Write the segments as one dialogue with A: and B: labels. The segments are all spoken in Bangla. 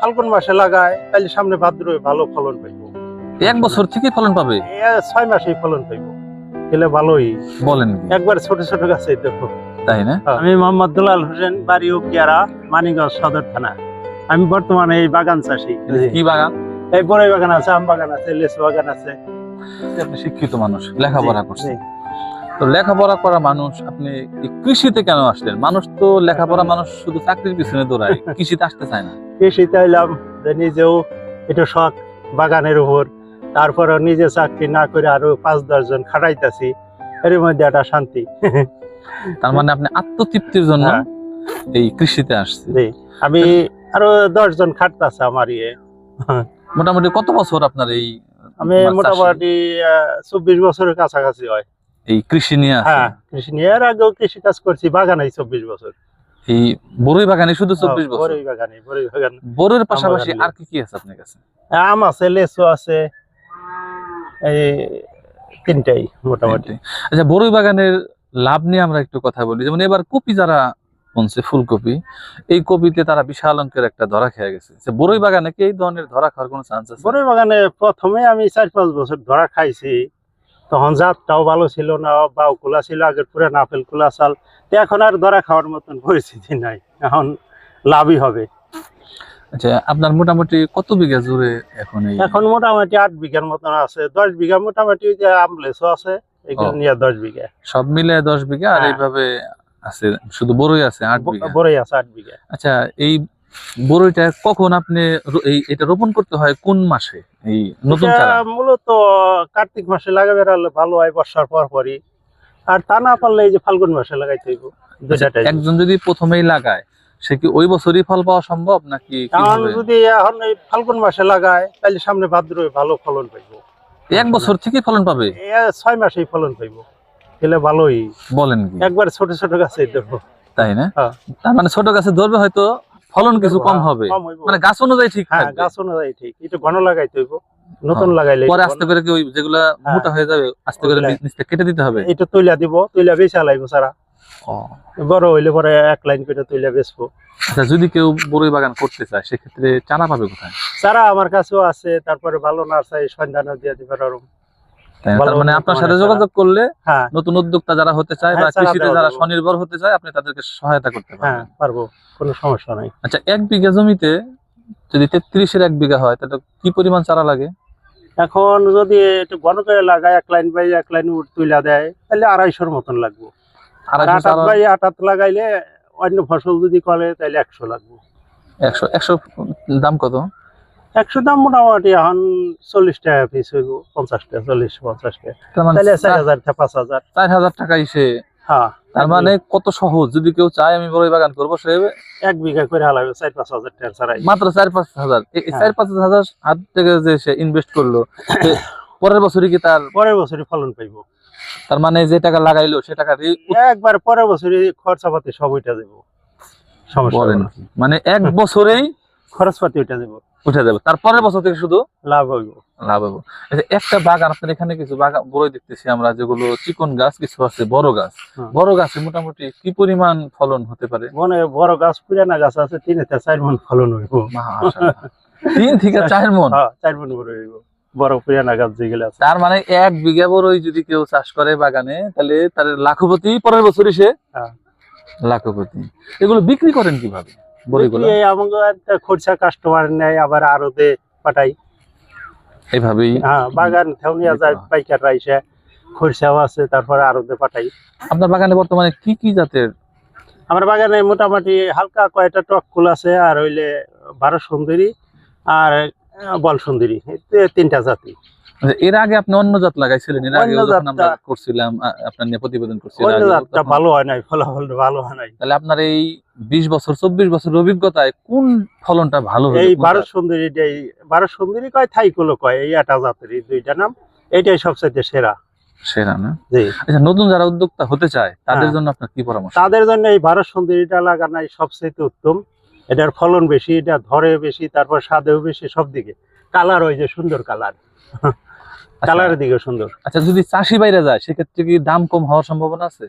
A: ফাল্গুন মাসে লাগায় তাহলে সামনে ভাদ্রে ভালো ফলন পাইবো।
B: এক বছর থেকে ফলন পাবে?
A: ছয় মাসেই ফলন পাইবো। এলে ভালোই।
B: বলেন
A: একবার ছোট ছোট গাছে দেখো।
B: তাই না?
A: আমি মোহাম্মদ দুলাল হোসেন বাড়ি উকিয়ারা মানিকগঞ্জ সদর থানা। আমি বর্তমানে এই বাগান চাষি।
B: কি বাগান?
A: এই বড়ই বাগান আছে আম বাগান আছে লেচু বাগান আছে।
B: আপনি শিক্ষিত মানুষ লেখাপড়া
A: জি।
B: তো লেখাপড়া করা মানুষ আপনি কৃষিতে কেন আসলেন? মানুষ তো লেখাপড়া মানুষ শুধু চাকরির পিছনে দৌড়ায় কৃষিতে আসতে চায় না।
A: কৃষিতে এলাম যে নিজেও একটু শখ বাগানের উপর। তারপরে নিজে চাকরি না করে আরও পাঁচ দশ জন খাটাইতেছি এর মধ্যে একটা শান্তি।
B: তার মানে আপনি আত্মতৃপ্তির জন্য
A: হ্যাঁ।
B: এই কৃষিতে আসছে
A: আমি আরও দশ জন খাটতাছে আমার ইয়ে।
B: মোটামুটি কত বছর আপনার এই
A: আমি মোটামুটি চব্বিশ বছরের কাছাকাছি হয়।
B: এই কৃষি নিয়ে
A: হ্যাঁ কৃষি নিয়ে। এর আগেও কৃষি কাজ করছি বাগানে চব্বিশ বছর।
B: এই বড়ই বাগানে শুধু চব্বিশ বছর?
A: বড়ই বাগানে বড়ই বাগান।
B: বড়ের পাশাপাশি আর কি কি আছে আপনার কাছে?
A: আম আছে লেচু আছে এই তিনটাই মোটামুটি।
B: আচ্ছা বড়ই বাগানের লাভ নিয়ে আমরা একটু কথা বলি। যেমন এবার কপি যারা বলছে ফুলকপি এই কপিতে তারা বিশাল অঙ্কের একটা ধরা খেয়ে গেছে। যে বড়ই বাগানে কি এই ধরনের ধরা খাওয়ার কোনো চান্স আছে?
A: বড়ই বাগানে প্রথমে আমি চার পাঁচ বছর ধরা খাইছি। তখন জাতটাও ভালো ছিল না বাউ কুলা ছিল আগের পুরে নাফেল কুলা চাল। তো এখন আর ধরা খাওয়ার মতন পরিস্থিতি নাই এখন লাভই হবে।
B: আচ্ছা আপনার মোটামুটি কত বিঘা জুড়ে এখন
A: এখন মোটামুটি আট বিঘার মতন আছে দশ বিঘা মোটামুটি যে আমলেসও আছে এগুলো নিয়ে দশ বিঘা।
B: সব মিলে দশ বিঘা আর
A: হ্যাঁ।
B: এইভাবে আছে শুধু বড়ই আছে আট বিঘা?
A: বড়ই আছে আট বিঘা।
B: আচ্ছা এই বড়ইটা কখন আপনি এই এটা রোপণ করতে হয়? কোন মাসে? এই নতুন চারা?
A: মূলত কার্তিক মাসে লাগাবে ভালো হয় বর্ষার পর পরই। আর তা না পারলে এই যে ফাল্গুন মাসে লাগাইতে হইব
B: একজন যদি প্রথমেই লাগায় সে কি ওই বছরই ফল পাওয়া সম্ভব নাকি
A: যদি এখন এই ফাল্গুন মাসে লাগায় তাহলে সামনে ভাদ্রে ভালো ফলন পাইব।
B: এক বছর থেকেই ফলন পাবে?
A: ছয় মাসেই ফলন পাইব। গেলে ভালোই।
B: বলেন
A: একবার ছোট ছোট গাছে দেখো
B: তাই না?
A: হ্যাঁ।
B: তার মানে ছোট গাছে ধরবে হয়তো ফলন কিছু কম হবে। মানে গাছ অনুযায়ী ঠিক
A: হ্যাঁ গাছ অনুযায়ী ঠিক। একটু ঘন লাগাইতে হইব। নতুন
B: হ্যাঁ।
A: লাগাইলে
B: পরে আস্তে করে কি ওই যেগুলা
A: হ্যাঁ।
B: মোটা হয়ে যাবে আস্তে করে নিচ- নিচটা কেটে দিতে হবে।
A: এটা তৈলা দিব তৈলা বেচা লাগবে সারা। বড় হইলে পরে এক লাইন করে তৈলা বেচবো।
B: আচ্ছা যদি কেউ বড়ই বাগান করতে চায় সেক্ষেত্রে চারা পাবে কোথায়?
A: চারা আমার কাছেও আছে তারপরে ভালো নার্সারি সন্ধানও দিয়ে দিবে? ভালো
B: তার মানে আপনার সাথে যোগাযোগ করলে
A: হ্যাঁ।
B: নতুন উদ্যোক্তা যারা হতে চায় বা
A: হ্যাঁ,
B: কৃষিতে যারা স্বনির্ভর হতে চায় আপনি তাদেরকে সহায়তা করতে
A: হ্যাঁ পারব কোনো সমস্যা নাই।
B: আচ্ছা এক বিঘা জমিতে যদি তেত্রিশের এক বিঘা হয় তাহলে কি পরিমাণ চারা লাগে?
A: এখন যদি একটু ঘন করে লাগায় এক লাইন বাই এক লাইন উঠ তুইলা দেয় তাহলে আড়াইশোর মতন লাগবে। আটাত বাই আটাত লাগাইলে অন্য ফসল যদি করে তাহলে একশো লাগবে।
B: একশো একশো দাম কত?
A: একশো দাম মোটামুটি এখন চল্লিশ টাকা পিস হইব পঞ্চাশ টাকা চল্লিশ পঞ্চাশ টাকা।
B: মানে
A: তাহলে চার হাজার পাঁচ হাজার।
B: চার হাজার টাকাই সে
A: হ্যাঁ।
B: তার মানে কত সহজ? যদি কেউ চায় আমি বড়ই বাগান করব সে
A: এক বিঘা করে হালাবে চার পাঁচ হাজার টাকা ছাড়াই।
B: মাত্র চার পাঁচ হাজার।
A: হ্যাঁ।
B: চার পাঁচ হাজার হাত থেকে যে সে ইনভেস্ট করল পরের বছরই কি তার
A: পরের বছরই ফলন পাইব।
B: তার মানে যে টাকা লাগাইলো সে টাকা
A: একবার পরের বছরই খরচাপাতি সব ওইটা দেবো। সমস্যা।
B: মানে এক বছরেই
A: খরচ পাতি ওইটা দেবো।
B: উঠে যাবে। তারপরের বছর থেকে শুধু
A: লাভ হইব।
B: লাভ হবে আচ্ছা, একটা বাগান আপনার এখানে কিছু বাগান বড়ই দেখতেছি আমরা যেগুলো চিকন গাছ কিছু আছে বড় গাছ। বড় গাছে মোটামুটি কি পরিমাণ ফলন হতে পারে?
A: মনে বড় গাছ পুরানা গাছ আছে তিন থেকে চার মন ফলন হইব।
B: তিন থেকে চার মন?
A: হ্যাঁ চার মন বড় হইব। বড় পুরানা গাছ যেগুলো আছে।
B: তার মানে এক বিঘা বড়ই যদি কেউ চাষ করে বাগানে তাহলে তার লাখপতি পরের বছরই সে
A: হ্যাঁ।
B: লাখপতি। এগুলো বিক্রি করেন কীভাবে? বড়িগুলো
A: এই আমাকে খরচা কাস্টমার নেয় আবার আরতে পাঠাই।
B: এইভাবেই
A: হ্যাঁ বাগান থেউনিয়া যায় খরচাও আছে তারপরে আরতে পাঠাই।
B: আপনার বাগানে বর্তমানে কি কি জাতের?
A: আমার বাগানে মোটামুটি হালকা কয়েকটা টক ফুল আছে আর হইলে বারো সুন্দরী আর বল সুন্দরী তিনটা জাতি।
B: এর আগে আপনি অন্য জাত লাগাইছিলেন এর আগে যখন আমরা করছিলাম আপনার নিয়ে প্রতিবেদন করছিলাম
A: অন্য জাতটা ভালো হয় নাই ফলাফল ভালো হয় নাই।
B: তাহলে আপনার এই বিশ বছর চব্বিশ বছর অভিজ্ঞতায় কোন ফলনটা ভালো হলো
A: এই
B: কোন
A: বারো
B: জাত?
A: সুন্দরী এই বারো সুন্দরী কয় থাইকুলো কয় এই একটা জাতের এই দুইটা নাম এইটাই সবচেয়ে সেরা।
B: সেরা না?
A: জি।
B: আচ্ছা নতুন যারা উদ্যোক্তা হতে চায় তাদের
A: হ্যাঁ।
B: জন্য আপনার কি পরামর্শ?
A: তাদের জন্য এই ভারত সুন্দরীটা লাগানোই সবচেয়ে উত্তম। এটার ফলন বেশি এটা ধরে বেশি তারপর স্বাদেও বেশি সব দিকে কালার ওই যে সুন্দর কালার। কালারের দিকে সুন্দর।
B: আচ্ছা যদি চাষি বাইরে যায় সেক্ষেত্রে কি দাম কম হওয়ার সম্ভাবনা আছে?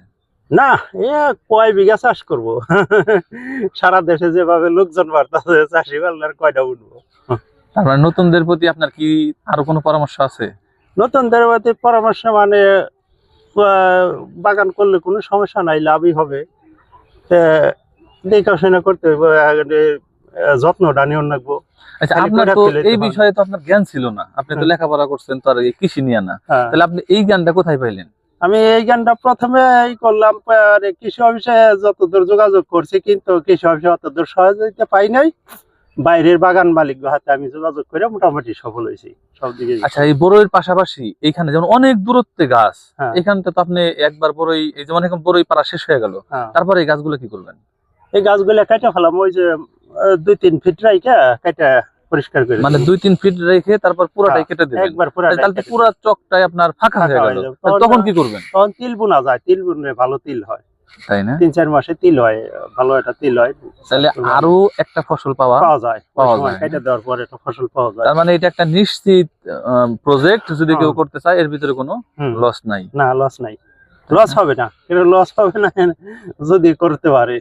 A: না এ কয় বিঘা চাষ করব? সারা দেশে যেভাবে লোকজন বাড়তেছে চাষি পাল্লার কয়টা উঠবো
B: তার মানে নতুনদের প্রতি আপনার কি আরও কোনো পরামর্শ আছে?
A: নতুনদের প্রতি পরামর্শ মানে বাগান করলে কোনো সমস্যা নাই লাভই হবে। দেখাশোনা করতে হবে যত্নটা নিয়ে রাখব
B: আচ্ছা আপনার তো এই বিষয়ে তো আপনার জ্ঞান ছিল না। আপনি তো লেখাপড়া করছেন তো আর কৃষি নিয়ে না।
A: হ্যাঁ।
B: তাহলে আপনি এই জ্ঞানটা কোথায় পাইলেন?
A: আমি এই গানটা প্রথমে এই করলাম কৃষি অফিসে যতদূর যোগাযোগ করছি কিন্তু কৃষি অফিসে অতদূর সহযোগিতা পাই নাই। বাইরের বাগান মালিক হাতে আমি যোগাযোগ করে মোটামুটি সফল হয়েছি সব
B: আচ্ছা এই বড়ইয়ের পাশাপাশি এইখানে যেমন অনেক দূরত্বে গাছ
A: হ্যাঁ।
B: এখানটা তো আপনি একবার বড়ই এই যেমন এখন বড়ই পাড়া শেষ হয়ে গেল
A: হ্যাঁ।
B: তারপরে এই গাছগুলো কি করবেন
A: এই গাছগুলা কেটে ফেলাম ওই যে দুই তিন ফিট কেটে পরিষ্কার করে
B: মানে দুই তিন ফিট রেখে তারপর পুরোটাই
A: হ্যাঁ,
B: কেটে দেবেন।
A: একবার পুরা
B: তাহলে পুরো চকটাই আপনার ফাঁকা হয়ে গেল।
A: হয়ে তখন
B: কি করবেন?
A: তখন তিল বোনা যায় তিল বুনলে ভালো তিল হয়।
B: তাই না?
A: তিন চার মাসে তিল হয় ভালো একটা তিল হয়।
B: তাহলে আরও একটা ফসল পাওয়া
A: পাওয়া যায়।
B: পাওয়া
A: যায়
B: যায়।
A: কেটে দেওয়ার পরে একটা ফসল পাওয়া যায়।
B: তার মানে এটা একটা নিশ্চিত প্রজেক্ট যদি কেউ
A: হ্যাঁ।
B: করতে চায় এর ভিতরে কোনো। লস নাই।
A: না লস নাই। লস হবে না। লস হবে না? যদি করতে পারে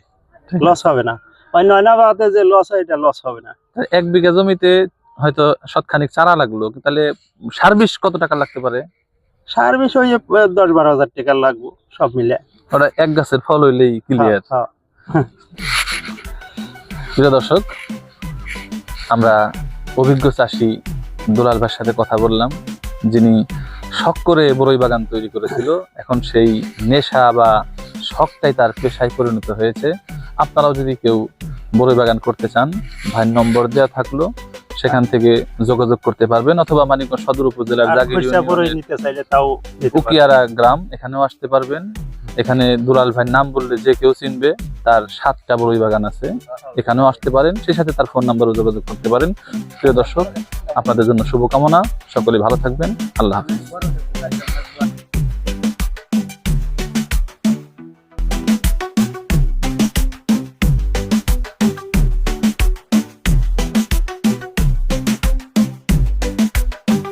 A: লস হবে না। ওই নয়নাবাদে যে লস হয় এটা লস হবে না।
B: এক বিঘা জমিতে হয়তো শতখানিক চারা লাগল তাহলে সার্ভিস কত টাকা লাগতে পারে?
A: সার বেশি ওই দশ বারো হাজার টাকা লাগবো সব মিলে।
B: ওটা এক গাছের ফল হইলেই ক্লিয়ার
A: হ্যাঁ।
B: প্রিয় দর্শক আমরা অভিজ্ঞ চাষি দুলাল ভাইয়ের সাথে কথা বললাম যিনি শখ করে বড়ই বাগান তৈরি করেছিল। এখন সেই নেশা বা শখটাই তার পেশায় পরিণত হয়েছে। আপনারাও যদি কেউ বড়ই বাগান করতে চান ভাইয়ের নম্বর দেওয়া থাকল সেখান থেকে যোগাযোগ করতে পারবেন অথবা মানিকগঞ্জ সদর উপজেলার। উকিয়ারা গ্রাম এখানেও আসতে পারবেন। এখানে দুলাল ভাইয়ের নাম বললে যে কেউ চিনবে তার সাতটা বড়ই বাগান আছে এখানেও আসতে পারেন সেই সাথে তার ফোন নাম্বারও যোগাযোগ করতে পারেন। প্রিয় দর্শক আপনাদের জন্য শুভকামনা সকলে ভালো থাকবেন আল্লাহ হাফিজ।